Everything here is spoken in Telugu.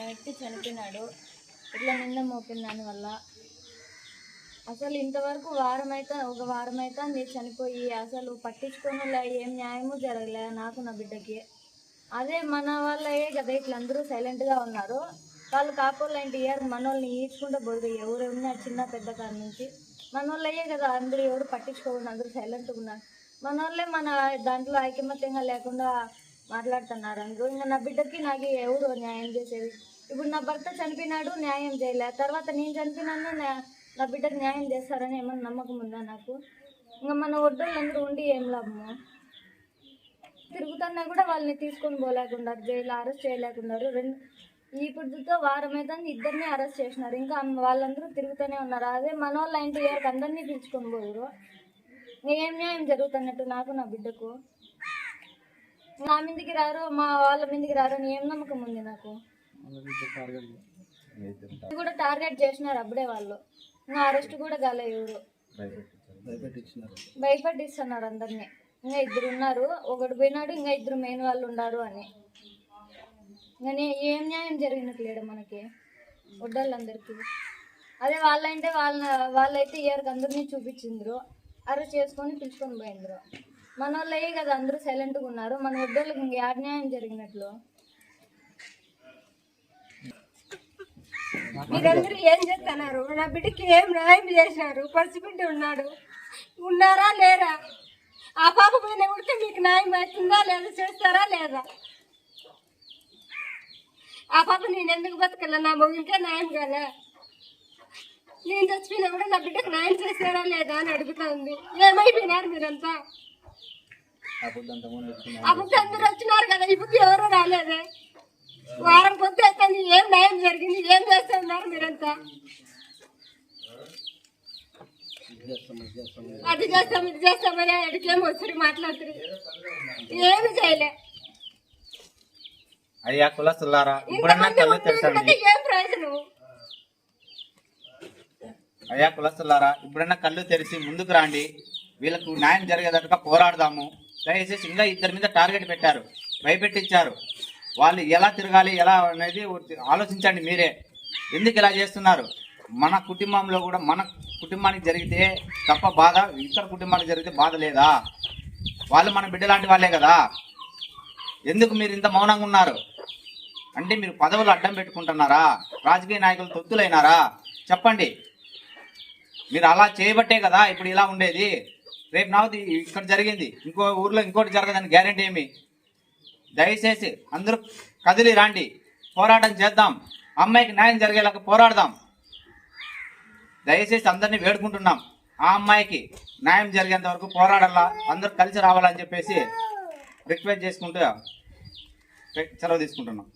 వ్యక్తి చనిపోయినాడు. ఇట్లా నిన్న మోపిన దానివల్ల అసలు ఇంతవరకు వారం అయితే ఒక వారం అయితే చనిపోయి. అసలు పట్టించుకోనిలా ఏం న్యాయము జరగలే నాకు నా బిడ్డకి. అదే మన వాళ్ళే కదా ఇట్లా అందరూ సైలెంట్గా ఉన్నారు. వాళ్ళు కాపోళ్ళు ఏంటి? ఇయర్ మన వాళ్ళని బొద్దు పోదు. ఎవరు ఉన్నారు చిన్న పెద్ద కాడ నుంచి. మన వాళ్ళయ్యే కదా అందరూ ఎవరు పట్టించుకోకుండా అందరూ సైలెంట్గా ఉన్నారు. మన వాళ్ళే మన దాంట్లో ఐకమత్యంగా లేకుండా మాట్లాడుతున్నారు అందరూ ఇంకా నా బిడ్డకి నాకు ఎవరు న్యాయం చేసేది? ఇప్పుడు నా భర్త చనిపోయినాడు న్యాయం చేయలే. తర్వాత నేను చనిపోయినాను నా- బిడ్డకు న్యాయం చేస్తారని ఏమన్నా నమ్మకం ఉందా నాకు? ఇంకా మన ఒడ్డోళ్ళందరూ ఉండి ఏం లాభము తిరుగుతున్నా కూడా వాళ్ళని తీసుకొని పోలేకున్నారు జైలు అరెస్ట్ చేయలేకున్నారు రెండు ఇప్పుడుతో వారం అయితే ఇద్దరిని అరెస్ట్ చేసినారు. ఇంకా వాళ్ళందరూ తిరుగుతూనే ఉన్నారు. అదే మన వాళ్ళ ఇంటి ఇయర్కి అందరినీ పిలుచుకొని పోయారు ఏం న్యాయం జరుగుతున్నట్టు నాకు నా బిడ్డకు? నా మీదకి రారు మా వాళ్ళ మీదకి రారు అని ఏం నమ్మకం ఉంది నాకు? ఇది కూడా టార్గెట్ చేసినారు అప్పుడే వాళ్ళు. ఇంకా అరెస్ట్ కూడా కాలే ఎవరు. భయపెట్టిస్తున్నారు అందరినీ. ఇంకా ఇద్దరు ఉన్నారు ఒకడు పోయినాడు ఇంకా ఇద్దరు మెయిన్ వాళ్ళు ఉన్నారు అని. ఇంకా ఏం న్యాయం జరిగినట్లేడు మనకి? వడ్డోళ్ళందరికీ. అదే వాళ్ళంటే వాళ్ళ వాళ్ళైతే ఇయర్కి అందరినీ చూపించిండ్రు. అరెస్ట్ చేసుకొని పిలుచుకొని పోయిండ్రు. మన వాళ్ళే కదా అందరూ సైలెంట్గా ఉన్నారు. మన ఇద్దరు ఇంక అన్యాయం జరిగినట్లు? మీరందరూ ఏం చేస్తున్నారు? నా బిడ్డకి ఏం న్యాయం చేసినారు పసిబిడ్డ ఉన్నాడు. ఉన్నారా లేరా? ఆ పాప పైన ఉడితే మీకు న్యాయం అవుతుందా లేదా? చేస్తారా లేదా? ఆ పాప నేను ఎందుకు బతకల? నా మొగుడికే న్యాయం కదా. నేను చచ్చిపోయినా కూడా నా బిడ్డకు న్యాయం చేస్తారా లేదా అని అడుగుతుంది ఏమైపోయినారు మీరంతా? అప్పుడు అందరూ వచ్చినారు కదా? ఇప్పుడు ఎవరు రాలేదే? వారం పొద్దు అవుతుంది. ఏం న్యాయం జరిగింది? ఏం చేస్తున్నారు మీరంతా? అది చేస్తాం ఇది చేస్తామని అడిగేం వచ్చి మాట్లాడుతారు ఏమి చేయలే. అయ్యా కులస్తులారా? ఇప్పుడన్నా కళ్ళు తెరచండి. ఏం ప్రయోజనం? అయ్యా కులస్తులారా ఇప్పుడన్నా కళ్ళు తెరిచి ముందుకు రండి. వీళ్ళకు న్యాయం జరిగేటట్టుగా పోరాడదాము. దయచేసి ఇంకా ఇద్దరి మీద టార్గెట్ పెట్టారు భయపెట్టించారు. వాళ్ళు ఎలా తిరగాలి ఎలా అనేది ఆలోచించండి మీరే. ఎందుకు ఇలా చేస్తున్నారు? మన కుటుంబంలో కూడా మన కుటుంబానికి జరిగితే తప్ప బాధ ఇతర కుటుంబానికి జరిగితే బాధ లేదా? వాళ్ళు మన బిడ్డ లాంటి వాళ్ళే కదా. ఎందుకు మీరు ఇంత మౌనంగా ఉన్నారు? అంటే మీరు పదవులు అడ్డం పెట్టుకుంటున్నారా? రాజకీయ నాయకులు తొత్తులైనారా? చెప్పండి. మీరు అలా చేయబట్టే కదా ఇప్పుడు ఇలా ఉండేది. రేపు నాది ఇక్కడ జరిగింది. ఇంకో ఊర్లో ఇంకోటి జరగదని గ్యారెంటీ ఏమి? దయచేసి అందరూ కదిలి రాండి. పోరాటం చేద్దాం. అమ్మాయికి న్యాయం జరిగేలాగా పోరాడదాం. దయచేసి అందరినీ వేడుకుంటున్నాం. ఆ అమ్మాయికి న్యాయం జరిగేంత వరకు పోరాడాలా? అందరూ కలిసి రావాలని చెప్పేసి రిక్వెస్ట్ చేసుకుంటూ సెలవు తీసుకుంటున్నాం.